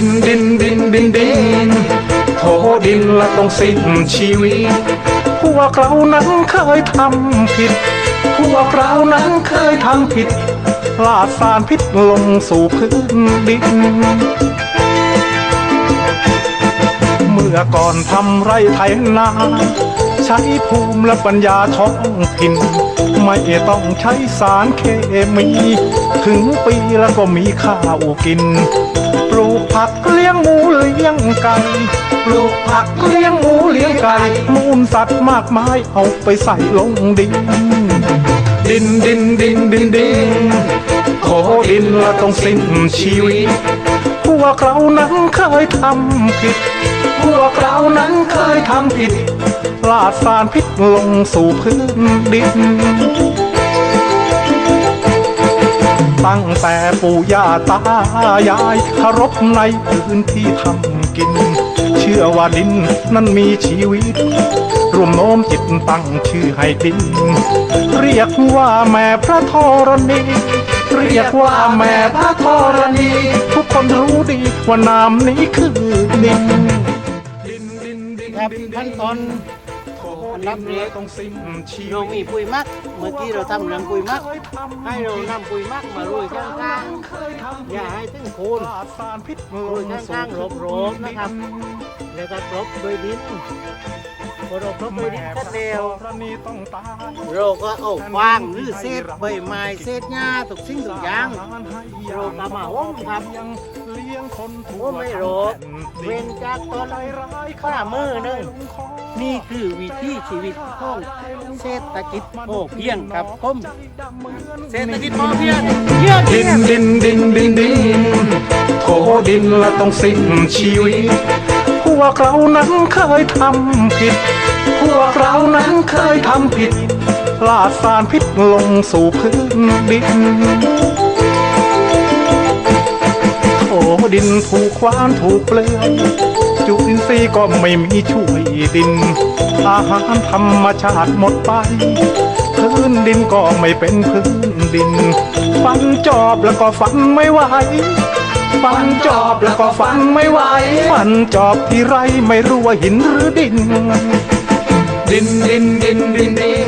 ดินดินดินดินโถดินละต้องสิ้นชีวิต พวกเรานั้นเคยทำผิด พวกเรานั้นเคยทำผิดลาดสารพิษลงสู่พื้นดิน เมื่อก่อนทำไรไถนา ใช้ภูมิและปัญญาท้องถิ่นไม่ต้องใช้สารเคมี ถึงปีแล้วก็มีข้าวกิน ผักเลี้ยงหมูเลี้ยงไก่ ปลูกผักเลี้ยงหมูเลี้ยงไก่ มูลสัตว์มากมายเอาไปใส่ลงดิน ดินดินดินดินดินโถดินละต้องสิ้นชีวิต พวกเรานั้นเคยทำผิด พวกเรานั้นเคยทำผิดลาดสารพิษลงสู่พื้นดิน ตั้งแต่ปู่ย่าตายายเคารพในพื้นที่ทำกิน เชื่อว่าดินนั้นมีชีวิต รวมโน้มจิตตั้งชื่อให้ดิน เรียกว่าแม่พระธรณีเรียกว่าแม่พระธรณี ทุกคนรู้ดีว่านามนี้คือดินครับขั้นตอน อันดับแรกต้องสิ้นชีเราวิตมีปุ๋ยหมัก เมื่อกี้เราทำเรื่องปุ๋ยหมัก ให้เรานำปุ๋ยหมักมาโรยข้างๆอย่าให้ถึงโคนสารพิษโรยข้างๆรอบๆนะครับ แล้วก็กลบด้วยดินพอเรากลบด้วยดินก็เร็วรณีต้องตายเราก็เอาฟางหรือเศษใบไม้เศษหญ้าทุกสิ่งทุกอย่างเราก็มาห่มครับเลี้ยงคนทั่วห่มไม่โรบเว้นจากต้นข้ามือหนึง นี่คือวิถีชีวิตของเศรษฐกิจพอเพียงครับผมเศรษฐกิจพอเพียงเยี่ยมดินดินดินดินดินโถดินละต้องสิ้นชีวิตพวกเรานั้นเคยทำผิด พวกเรานั้นเคยทำผิดลาดสารพิษลงสู่พื้นดินโอ้ดินถูกควานถูกเปลือย จุลินทรีย์ก็ไม่มีช่วยดิน อาหารธรรมชาติหมดไป พื้นดินก็ไม่เป็นพื้นดิน ฟันจอบแล้วก็ฟันไม่ไหวฟันจอบแล้วก็ฟันไม่ไหวฟันจอบที่ไรไม่รู้ว่าหินหรือดิน ดินดินดินดินดิน